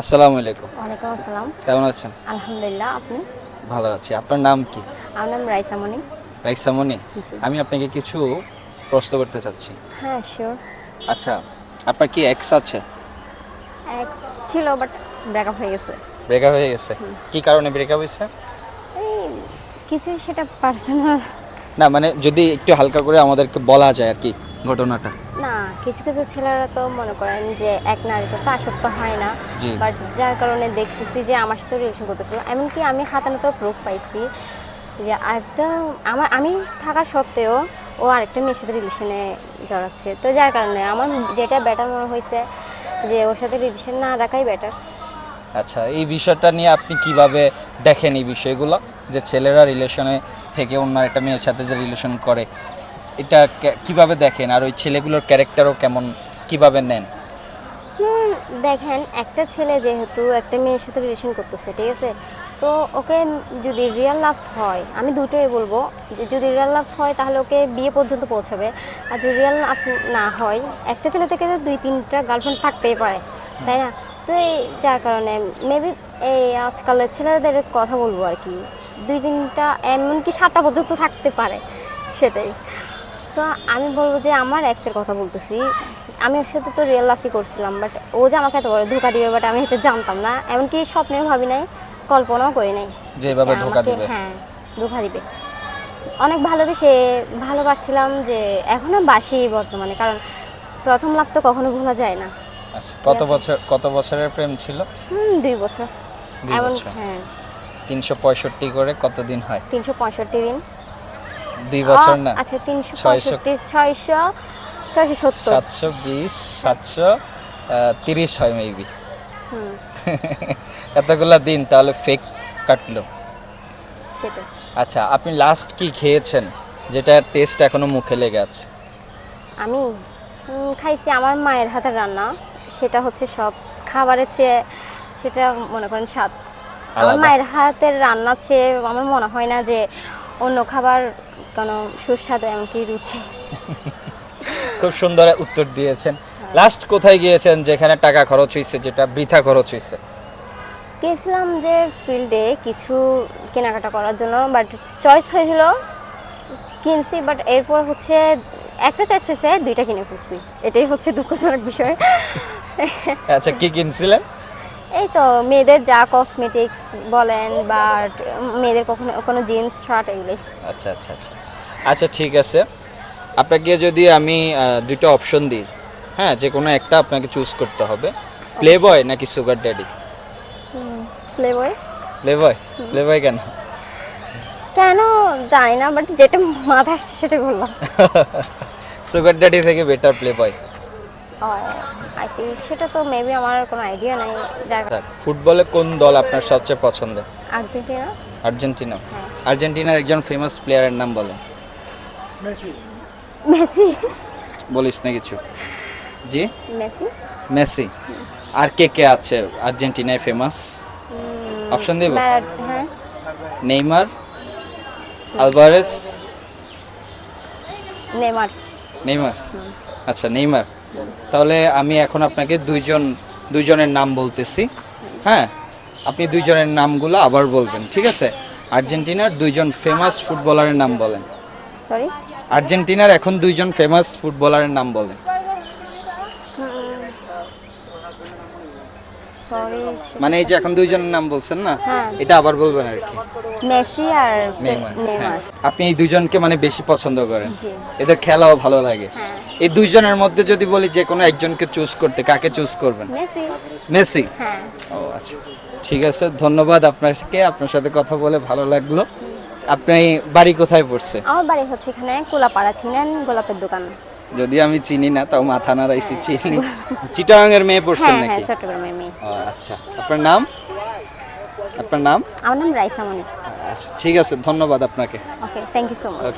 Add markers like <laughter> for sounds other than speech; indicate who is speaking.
Speaker 1: আসসালামু আলাইকুম।
Speaker 2: ওয়ালাইকুম আসসালাম।
Speaker 1: কেমন আছেন?
Speaker 2: আলহামদুলিল্লাহ আপনি?
Speaker 1: ভালো আছি। আপনার নাম কি?
Speaker 2: আমার নাম রাইসামণি
Speaker 1: রাইসামণি
Speaker 2: জি।
Speaker 1: আমি আপনাকে কিছু প্রশ্ন করতে চাচ্ছি।
Speaker 2: হ্যাঁ শিওর
Speaker 1: আচ্ছা আপনার কি এক্স আছে?
Speaker 2: এক্স ছিল বাট ব্রেকআপ হয়ে গেছে।
Speaker 1: ব্রেকআপ হয়ে গেছে। কি কারণে ব্রেকআপ হয়েছে?
Speaker 2: কিছু সেটা পার্সোনাল
Speaker 1: না মানে যদি একটু হালকা করে আমাদেরকে বলা যায় আর কি ঘটনাটা?
Speaker 2: না কিছু কিছু ছেলেরা তো মনে করেন যে এক নারীতে তো আসক্ত হয় না। বাট যার কারণে দেখতেছি যে আমার সাথে রিলেশন করতেছিল। এমনকি আমি হাতানো তো প্রুফ পাইছি যে আরেকটা আমার আমি থাকা সত্ত্বেও ও আরেকটা মেয়ের সাথে রিলেশনে জড়াচ্ছে। তো যার কারণে আমার যেটা বেটার মনে হয়েছে যে ওর সাথে রিলেশন না রাখাই বেটার
Speaker 1: আচ্ছা এই বিষয়টা নিয়ে আপনি কীভাবে দেখেন এই বিষয়গুলো? যে ছেলেরা রিলেশনে থেকে অন্য একটা মেয়ের সাথে যে রিলেশন করে? এটা কীভাবে দেখেন? আর ওই ছেলেগুলোর ক্যারেক্টারও কেমন? কীভাবে নেন?
Speaker 2: দেখেন, একটা ছেলে যেহেতু একটা মেয়ের সাথে রিলেশন করতেছে, ঠিক আছে? তো ওকে যদি রিয়েল লাভ হয়, আমি দুটোই বলব, যে যদি রিয়েল লাভ হয়, তাহলে ওকে বিয়ে পর্যন্ত পৌঁছাবে। আর যদি রিয়েল লাভ না হয়, একটা ছেলে থেকে দুই, তিনটা গার্লফ্রেন্ড থাকতেই পারে, তাই না? তো এই, যার কারণে মেবি এই আজকালের ছেলেদের কথা বলব আর কি। দুই, তিনটা, এমনকি সাতটা পর্যন্ত থাকতে পারে, সেটাই। তো আমি বলব যে আমার এক্সের কথা বলতেছি। আমি ওর সাথে তো রিয়েল লাফই করছিলাম বাট ও যে আমাকে এত বড় ধোকা দিবে বাট আমি এটা জানতাম না। এমনকি স্বপ্নেও ভাবি নাই কল্পনাও করি নাই
Speaker 1: যে এভাবে ধোকা দিবে।
Speaker 2: হ্যাঁ ধোকা দিবে। অনেক ভালোবেসে ভালোবাসছিলাম যে এখনও বাসি বর্তমানে কারণ প্রথম লাভ তো কখনো ভোলা যায় না।
Speaker 1: আচ্ছা কত বছর কত বছরের প্রেম ছিল?
Speaker 2: হুম দুই বছর। এমন হ্যাঁ।
Speaker 1: তিনশো পঁয়ষট্টি করে কতদিন হয়?
Speaker 2: তিনশো পঁয়ষট্টি দিন।
Speaker 1: দুই বছর না
Speaker 2: আচ্ছা তিনশো পঁয়ষট্টি ছয়শো ছয়শো সত্তর।
Speaker 1: সাতশো বিশ সাতশো তিরিশ হয় মেবি <laughs> এতগুলা দিন তাহলে ফেক কাটলো। আচ্ছা আপনি লাস্ট কি খেয়েছেন? যেটা টেস্ট এখনও মুখে লেগে আছে।
Speaker 2: আমি? খাইছি আমার মায়ের হাতের রান্না। সেটা হচ্ছে সব খাবারের চেয়ে সেটা মনে করেন স্বাদ। আমার মায়ের হাতের রান্না চেয়ে আমার মনে হয় না যে অন্য খাবার কোনো সুস্বাদু এমনকি রুচি।
Speaker 1: খুব সুন্দর উত্তর দিয়েছেন। লাস্ট কোথায় গিয়েছেন যেখানে টাকা খরচ হয়েছে যেটা বৃথা খরচ হয়েছে
Speaker 2: গেছিলাম যে ফিল্ডে কিছু কেনাকাটা করার জন্য বাট চয়েস হয়েছিল কিনছি বাট এরপর হচ্ছে একটা চয়েস হয়েছে দুইটা কিনে ফেলছি। এটাই হচ্ছে দুঃখজনক বিষয়।
Speaker 1: আচ্ছা কি কিনছিলেন?
Speaker 2: এই তো মেয়েদের যা কসমেটিক্স বলেন বা মেয়েদের কখনো কোনো জিন্স শার্ট এগুলোই।
Speaker 1: আচ্ছা আচ্ছা আচ্ছা। আচ্ছা ঠিক আছে। আপনাকে যদি আমি দুইটা অপশন দিই হ্যাঁ যে কোনো একটা আপনাকে চুজ করতে হবে। প্লে বয় নাকি sugar daddy
Speaker 2: playboy
Speaker 1: playboy playboy কেন?
Speaker 2: কেন জানি না বাট যেটা মাথা আসছে সেটাই বললাম। <laughs>
Speaker 1: সুগার ড্যাডি থেকে বেটার প্লে বয়
Speaker 2: আইসি সেটা তো মেবি আমার কোনো আইডিয়া নাই।
Speaker 1: ফুটবলে কোন দল আপনার সবচেয়ে পছন্দের
Speaker 2: আর্জেন্টিনা।
Speaker 1: আর্জেন্টিনা। আর্জেন্টিনার একজন ফেমাস প্লেয়ারের নাম বলেন।
Speaker 2: মেসি।
Speaker 1: বলিস না কিছু। জি?
Speaker 2: মেসি?
Speaker 1: মেসি। আর কে কে আছে আর্জেন্টিনায় ফেমাস অপশন দেব?
Speaker 2: হ্যাঁ।
Speaker 1: Neymar Alvares?
Speaker 2: Neymar
Speaker 1: Neymar? আচ্ছা নেইমার। তাহলে আমি এখন আপনাকে দুইজন দুইজনের নাম বলতেছি। হ্যাঁ? আপনি দুইজনের নামগুলো আবার বলবেন ঠিক আছে? আর্জেন্টিনার দুইজন ফেমাস ফুটবলারের নাম বলেন।
Speaker 2: সরি
Speaker 1: আর্জেন্টিনার এখন দুইজন ফেমাস ফুটবলারের নাম বলেন।
Speaker 2: সরি
Speaker 1: মানে এই যে এখন দুইজনের নাম বলছেন না
Speaker 2: হ্যাঁ।
Speaker 1: এটা আবার বলবেন আর কি।
Speaker 2: মেসি আর
Speaker 1: নেইমার হ্যাঁ। আপনি এই দুইজনকে মানে বেশি পছন্দ করেন। এদের খেলাও ভালো লাগে।
Speaker 2: হ্যাঁ।
Speaker 1: এই দুইজনের মধ্যে যদি বলি যে কোনো একজনকে চুজ করতে কাকে চুজ করবেন?
Speaker 2: মেসি।
Speaker 1: মেসি?
Speaker 2: হ্যাঁ।
Speaker 1: ও আচ্ছা। ঠিক আছে ধন্যবাদ আপনাকে। আপনার সাথে কথা বলে ভালো লাগল। আপনি বাড়ি কোথায় পড়ছে?
Speaker 2: আমার বাড়ি হচ্ছে এখানে কোলাপাড়া চিনেন গোলাপের দোকান।
Speaker 1: যদি আমি চিনি না তাও মাথা নাড়াইছি চিনি। চিটাং এর মেয়ে পড়ছেন
Speaker 2: নাকি হ্যাঁ
Speaker 1: নাকি?
Speaker 2: চট্টগ্রামের মেয়ে।
Speaker 1: ও আচ্ছা। আপনার নাম? আপনার নাম?
Speaker 2: আমার নাম রাইসা মনি
Speaker 1: আচ্ছা ঠিক আছে ধন্যবাদ আপনাকে।
Speaker 2: Okay thank you so much